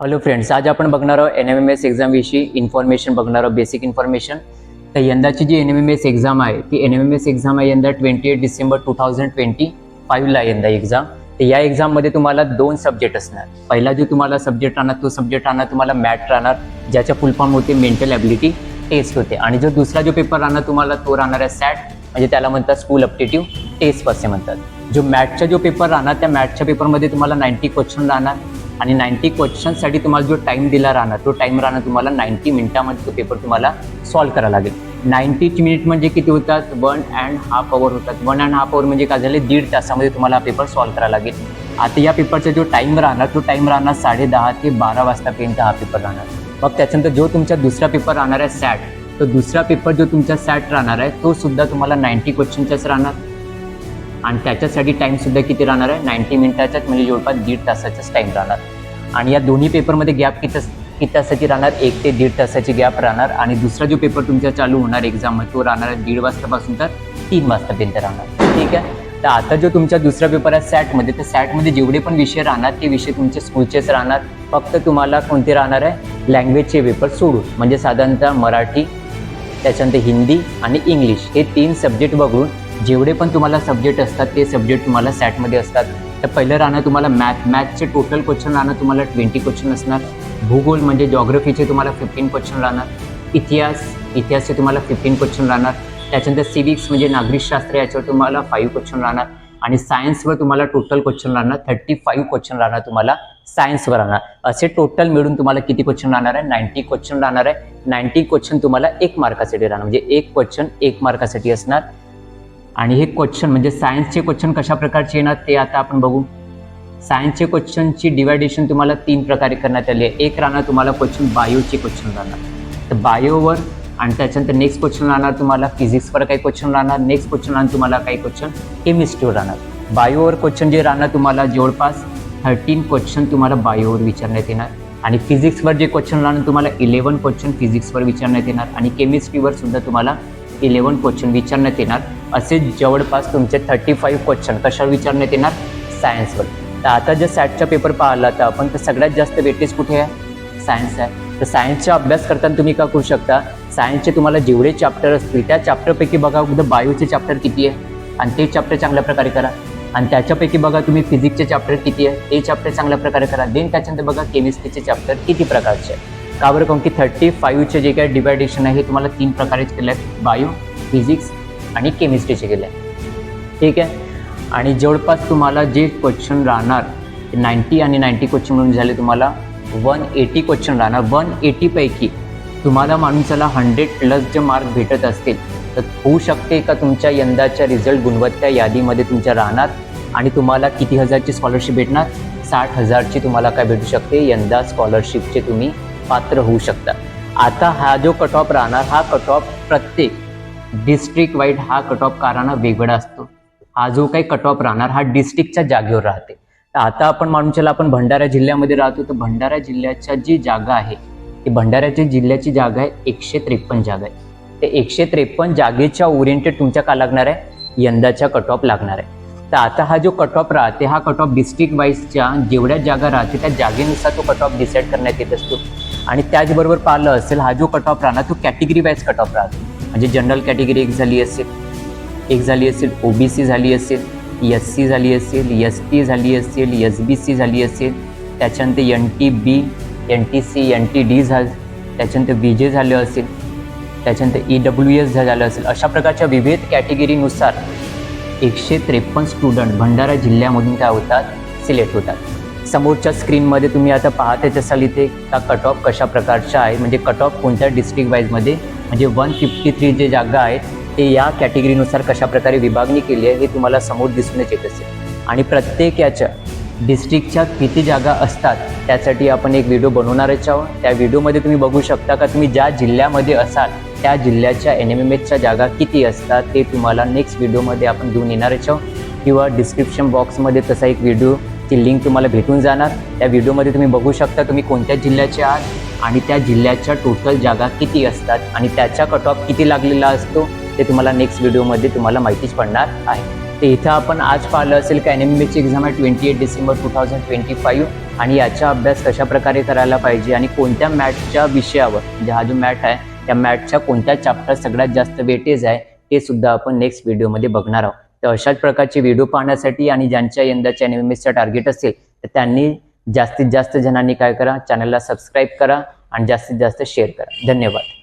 Hello friends आज आपण बघणार आहोत एन एम एम एस एक्झामविषयी इन्फॉर्मेशन बघणार आहोत बेसिक इन्फॉर्मेशन तर यंदाची जी N M M S exam आहे ती N M M S exam आहे यंदा twenty eight December two thousand twenty फाईव्हला यंदा एक्झाम तर या एक्झाममध्ये तुम्हाला दोन सब्जेक्ट असणार. पहिला जो तुम्हाला सब्जेक्ट राहणार तो सब्जेक्ट राहणार तुम्हाला मॅथ राहणार ज्याच्या फुल फॉर्म होते मेंटल ॲबिलिटी टेस्ट होते. आणि जो दुसरा जो पेपर राहणार तुम्हाला तो राहणार आहे सॅट म्हणजे त्याला म्हणतात स्कूल अपटेटिव्ह टेस्ट असे म्हणतात. जो मॅटचा जो पेपर राहणार त्या मॅथच्या पेपरमध्ये तुम्हाला नाईन्टी क्वेश्चन राहणार. आणि नाईन्टी क्वेश्चनसाठी तुम्हाला जो टाईम दिला राहणार तो टाईम राहणार तुम्हाला नाईन्टी मिनिटामध्ये तो पेपर तुम्हाला सॉल्व करावा लागेल. नाईन्टी मिनिट म्हणजे किती होतात? वन अँड हाफ अवर होतात. वन अँड हाफ अवर म्हणजे काय झाले? दीड तासामध्ये तुम्हाला हा पेपर सॉल्व करावा लागेल. आता या पेपरचा जो टाईम राहणार तो टाईम राहणार साडे दहा ते बारा वाजतापर्यंत हा पेपर राहणार. मग त्याच्यानंतर जो तुमचा दुसरा पेपर राहणार आहे सॅट तो दुसरा पेपर जो तुमचा सॅट राहणार आहे तो सुद्धा तुम्हाला नाईन्टी क्वेश्चनचाच राहणार. आणि त्याच्यासाठी टाईमसुद्धा किती राहणार आहे? नाईन्टी मिनिटाचाच म्हणजे जवळपास दीड तासाचाच टाईम राहणार. आणि या दोन्ही पेपरमध्ये गॅप किती किती तासाची राहणार? एक ते दीड तासाची गॅप राहणार. आणि दुसरा जो पेपर तुमचा चालू होणार एक्झाम तो राहणार आहे दीड वाजतापासून तर तीन वाजतापर्यंत राहणार. ठीक आहे? तर आता जो तुमचा दुसरा पेपर आहे सॅटमध्ये तर सॅटमध्ये जेवढे पण विषय राहणार ते विषय तुमचे स्कूलचेच राहणार. फक्त तुम्हाला कोणते राहणार आहे? लँग्वेजचे पेपर सोडून. म्हणजे साधारणतः मराठी त्याच्यानंतर हिंदी आणि इंग्लिश हे तीन सब्जेक्ट बघून जेवढे पण तुम्हाला सब्जेक्ट असतात ते सब्जेक्ट तुम्हाला सॅटमध्ये असतात. तर पहिलं राहणं तुम्हाला मॅथ मॅथचे टोटल क्वेश्चन राहणं तुम्हाला ट्वेंटी क्वेश्चन असणार. भूगोल म्हणजे जॉग्रफीचे तुम्हाला फिफ्टीन क्वेश्चन राहणार. इतिहास इतिहासचे तुम्हाला फिफ्टीन क्वेश्चन राहणार. त्याच्यानंतर सिविक्स म्हणजे नागरिकशास्त्र याच्यावर तुम्हाला फाईव्ह क्वेश्चन राहणार. आणि सायन्सवर तुम्हाला टोटल क्वेश्चन राहणार. थर्टी फाईव्ह क्वेश्चन राहणार तुम्हाला सायन्सवर राहणार. असे टोटल मिळून तुम्हाला किती क्वेश्चन राहणार आहे? नाईन्टी क्वेश्चन राहणार आहे. नाईन्टी क्वेश्चन तुम्हाला एक मार्कासाठी राहणार. म्हणजे एक क्वेश्चन एक मार्कासाठी असणार. आणि हे क्वेश्चन म्हणजे सायन्सचे क्वेश्चन कशा प्रकारचे येणार ते आता आपण बघू. सायन्सचे क्वेश्चनची डिवायडेशन तुम्हाला तीन प्रकारे करण्यात आली आहे. एक राहणार तुम्हाला क्वेश्चन बायोचे क्वेश्चन राहणार. तर बायोवर आणि त्याच्यानंतर नेक्स्ट क्वेश्चन राहणार तुम्हाला फिजिक्सवर काही क्वेश्चन राहणार. नेक्स्ट क्वेश्चन राहणार तुम्हाला काही क्वेश्चन केमिस्ट्रीवर राहणार. बायोवर क्वेश्चन जे राहणार तुम्हाला जवळपास थर्टीन क्वेश्चन तुम्हाला बायोवर विचारण्यात येणार. आणि फिजिक्सवर जे क्वेश्चन राहणार तुम्हाला इलेवन क्वेश्चन फिजिक्सवर विचारण्यात येणार. आणि केमिस्ट्रीवर सुद्धा तुम्हाला इलेवन क्वेश्चन विचारण्यात येणार. असे जवळपास तुमचे थर्टी फाईव्ह क्वेश्चन कशावर विचारण्यात येणार? सायन्सवर तर आता जर सॅटचा पेपर पाहिला तर आपण तर सगळ्यात जास्त वेटेज कुठे आहे? सायन्स आहे. तर सायन्सचा अभ्यास करताना तुम्ही का करू शकता? सायन्सचे तुम्हाला जेवढे चॅप्टर असतील त्या चॅप्टरपैकी बघा उद्या बायोचे चॅप्टर किती आहे. आणि ते चॅप्टर चांगल्या प्रकारे करा. आणि त्याच्यापैकी बघा तुम्ही फिजिक्सचे चॅप्टर किती आहे. ते चॅप्टर चांगल्या प्रकारे करा. देन त्याच्यानंतर बघा केमिस्ट्रीचे चॅप्टर किती प्रकारचे आहे का बरं? कारण की थर्टी फाईव्हचे जे काही डिवायडेशन आहे हे तुम्हाला तीन प्रकारेच केलं आहे बायो फिजिक्स आणि केमिस्ट्रीचे केले आहे ठीक आहे? आणि जवळपास तुम्हाला जे क्वेश्चन राहणार नाईन्टी आणि नाईन्टी क्वेश्चन म्हणून झाले तुम्हाला. वन एटी क्वेश्चन राहणार. वन एटीपैकी तुम्हाला माणूसाला हंड्रेड प्लस जे मार्क भेटत असतील तर होऊ शकते का तुमच्या यंदाच्या रिझल्ट गुणवत्ता यादीमध्ये तुमच्या राहणार? आणि तुम्हाला किती हजारची स्कॉलरशिप भेटणार? साठ हजारची तुम्हाला काय भेटू शकते? यंदा स्कॉलरशिपचे तुम्ही पात्र होऊ शकतात. आता हा जो कट ऑफ राहणार हा कट ऑफ प्रत्येक डिस्ट्रिक्ट वाईड हा कट ऑफ का वेगळा असतो. हा जो काही कट ऑफ राहणार हा डिस्ट्रिक्टच्या जागेवर राहते. तर आता आपण मानून चला आपण भंडारा जिल्ह्यामध्ये राहतो तर भंडारा जिल्ह्याच्या जी जागा आहे ती भंडाऱ्याच्या जिल्ह्याची जागा आहे एकशे त्रेपन्न जागा आहे. ते एकशे त्रेपन्न जागेच्या ओरिएंटेड तुमच्या का लागणार आहे? यंदाच्या कट ऑफ लागणार आहे. आता हा जो कट ऑफ राहते हा कट ऑफ डिस्ट्रिक्ट वाईजच्या जेवढ्या जागा राहते त्या जागेनुसार तो कट ऑफ डिसाईड करण्यात येत असतो. आणि त्याचबरोबर पाहिलं असेल हा जो कट ऑफ राहणार तो कॅटेगरी वाईज कट ऑफ राहतो. म्हणजे जनरल कॅटेगरी एक झाली असेल एक झाली असेल ओ बी सी झाली असेल एस सी झाली असेल एस टी झाली असेल एस बी सी झाली असेल त्याच्यानंतर N T B N T C N T D झालं त्याच्यानंतर बी जे झालं असेल त्याच्यानंतर ई डब्ल्यू एस झालं असेल अशा प्रकारच्या विविध कॅटेगरीनुसार एकशे त्रेपन्न स्टुडंट भंडारा जिल्ह्यामधून काय होतात सिलेक्ट होतात. समोरच्या स्क्रीनमध्ये तुम्ही आता पाहतेच असाल इथे का कट ऑफ कशा प्रकारच्या आहे म्हणजे कट ऑफ कोणत्या डिस्ट्रिक्ट वाईजमध्ये म्हणजे वन फिफ्टी थ्री जे जागा आहेत ते या कॅटेगरीनुसार कशा प्रकारे विभागणी केली आहे हे तुम्हाला समोर दिसूनच येत असेल. आणि प्रत्येक याच्या डिस्ट्रिक्टच्या किती जागा असतात त्यासाठी आपण एक व्हिडिओ बनवणारच आहोत. त्या व्हिडिओमध्ये तुम्ही बघू शकता का तुम्ही ज्या जिल्ह्यामध्ये असाल त्या जिल्ह्याच्या एन एम एम एचच्या जागा किती असतात ते तुम्हाला नेक्स्ट व्हिडिओमध्ये आपण घेऊन येणार आहोत. किंवा डिस्क्रिप्शन बॉक्समध्ये तसा एक व्हिडिओची लिंक तुम्हाला भेटून जाणार. त्या व्हिडिओमध्ये तुम्ही बघू शकता तुम्ही कोणत्या जिल्ह्याचे आहात आणि त्या जिल्ह्याच्या टोटल जागा किती असतात आणि त्याचा कट ऑफ किती लागलेला असतो ते तुम्हाला नेक्स्ट व्हिडिओमध्ये तुम्हाला माहितीच पडणार आहे. तर इथं आपण आज पाहिलं असेल का एन एम एम एक्झाम आहे twenty eight December two thousand twenty five आणि याचा अभ्यास कशाप्रकारे करायला पाहिजे आणि कोणत्या मॅथच्या विषयावर म्हणजे हा जो मॅथ आहे त्या मॅथच्या कोणत्या चॅप्टर सगळ्यात जास्त वेटेज आहे ते सुद्धा आपण नेक्स्ट व्हिडिओमध्ये बघणार आहोत. तर अशाच प्रकारचे व्हिडिओ पाहण्यासाठी आणि ज्यांच्या यंदाच्या एन एम टार्गेट असेल तर त्यांनी जास्तीत जास्त जणांनी काय करा चॅनलला सबस्क्राईब करा आणि जास्तीत जास्त शेअर करा. धन्यवाद.